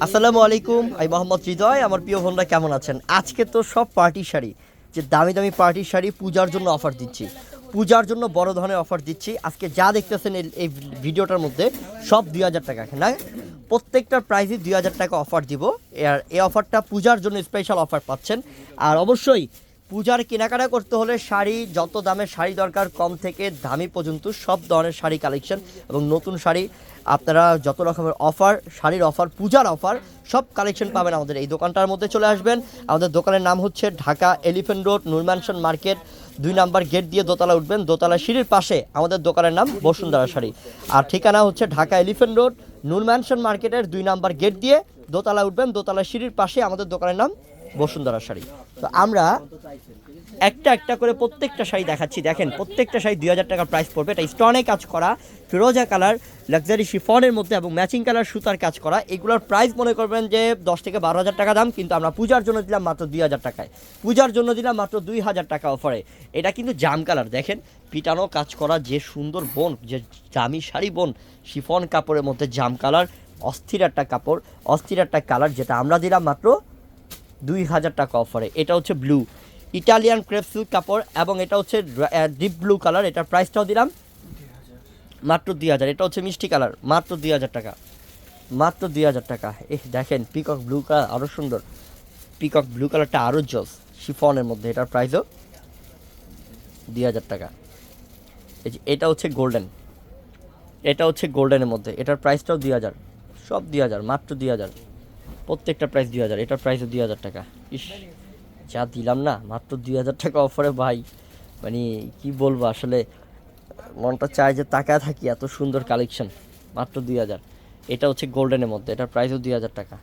আসসালামু আলাইকুম, আমি মোহাম্মদ হৃদয়, আমার প্রিয় বোনরা কেমন আছেন? আজকে তো সব পার্টি শাড়ি, যে দামি দামি পার্টি শাড়ি পূজার জন্য অফার দিচ্ছি। পূজার জন্য বড় ধরনের অফার দিচ্ছি। আজকে যা দেখতেছেন এই- ভিডিওটার মধ্যে সব দুই হাজার টাকা না? প্রত্যেকটার প্রাইসই দুই হাজার টাকা অফার দিব। আর এই অফারটা পূজার জন্য স্পেশাল অফার পাচ্ছেন। আর অবশ্যই পূজার কেনাকাটা করতে হলে শাড়ি, যত দামের শাড়ি দরকার কম থেকে দামি পর্যন্ত সব ধরনের শাড়ি কালেকশন এবং নতুন শাড়ি, আপনারা যত রকমের অফার শাড়ির অফার পূজার অফার সব কালেকশন পাবেন আমাদের এই দোকানটার মধ্যে চলে আসবেন। আমাদের দোকানের নাম হচ্ছে Dhaka elephant road Nur Mansion market দুই নাম্বার গেট দিয়ে দোতলা উঠবেন, দোতলা সিঁড়ির পাশে আমাদের দোকানের নাম বসুন্ধরা শাড়ি। আর ঠিকানা হচ্ছে ঢাকা এলিফেন্ট রোড নুরম্যানশন মার্কেটের দুই নাম্বার গেট দিয়ে দোতলা উঠবেন, দোতলা সিঁড়ির পাশে আমাদের দোকানের নাম বসুন্ধরা শাড়ি। তো আমরা একটা একটা করে প্রত্যেকটা শাড়ি দেখাচ্ছি। দেখেন, প্রত্যেকটা শাড়ি দুই হাজার টাকার প্রাইস পড়বে। এটা স্টনে কাজ করা, ফিরোজা কালার লাক্সারি শিফনের মধ্যে এবং ম্যাচিং কালার সুতার কাজ করা। এগুলোর প্রাইস মনে করবেন যে দশ থেকে বারো হাজার টাকা দাম, কিন্তু আমরা পূজার জন্য দিলাম মাত্র দুই হাজার টাকায়। পূজার জন্য দিলাম মাত্র দুই হাজার টাকা অফারে এটা কিন্তু জাম কালার দেখেন। পিটানো কাজ করা, যে সুন্দর বোন, যে জামি শাড়ি বোন শিফন কাপড়ের মধ্যে জাম কালার অস্থির একটা কাপড়, অস্থির একটা কালার যেটা আমরা দিলাম মাত্র দুই হাজার টাকা অফারে। এটা হচ্ছে ব্লু। ইটালিয়ান ক্রেপ সিল্ক কাপড় এবং এটা হচ্ছে ডিপ ব্লু কালার। এটার প্রাইসটাও দিলাম। মাত্র দুই হাজার। এটা হচ্ছে মিষ্টি কালার। মাত্র দুই হাজার টাকা। মাত্র দুই হাজার টাকা। এ দেখেন পিকক ব্লু কালার আরও সুন্দর। পিকক ব্লু কালারটা আরও জস। শিফনের মধ্যে। এটার প্রাইসও দুই হাজার টাকা। এই যে, এটা হচ্ছে গোল্ডেন। এটা হচ্ছে গোল্ডেনের মধ্যে। এটার প্রাইসটাও দুই হাজার। সব দুই হাজার। মাত্র দুই হাজার। প্রত্যেকটা প্রাইস দুই হাজার। এটার প্রাইসও দুই হাজার টাকা। ইস, যা দিলাম না, মাত্র দুই হাজার টাকা অফারে ভাই। মানে কি বলব, আসলে মনটা চায় যে তাকায় থাকি, এত সুন্দর কালেকশন মাত্র দুই হাজার। এটা হচ্ছে গোল্ডেনের মধ্যে, এটার প্রাইসও দুই হাজার টাকা।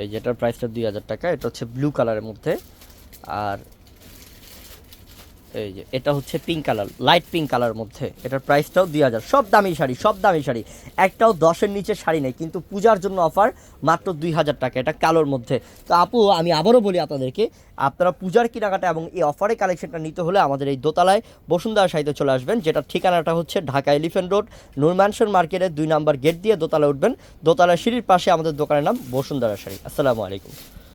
এই যেটার প্রাইসটা দুই হাজার টাকা, এটা হচ্ছে ব্লু কালারের মধ্যে। আর এই যে, এটা হচ্ছে পিঙ্ক কালার লাইট পিঙ্ক কালারের মধ্যে। এটার প্রাইসটাও দুই হাজার। সব দামি শাড়ি, সব দামি শাড়ি। একটাও দশের নিচে শাড়ি নেই, কিন্তু পূজার জন্য অফার মাত্র দুই হাজার টাকা, এটা কালোর মধ্যে। তো আপু, আমি আবারও বলি আপনাদেরকে, আপনারা পূজার কেনাকাটা এবং এই অফারে কালেকশনটা নিতে হলে আমাদের এই দোতলায় বসুন্ধরা শাড়িতে চলে আসবেন যেটার ঠিকানাটা হচ্ছে ঢাকা এলিফেন্ট রোড নুরম্যানশন মার্কেটের দুই নাম্বার গেট দিয়ে দোতলা উঠবেন। দোতলা সিঁড়ির পাশে আমাদের দোকানের নাম বসুন্ধরা শাড়ি। আসসালামু আলাইকুম।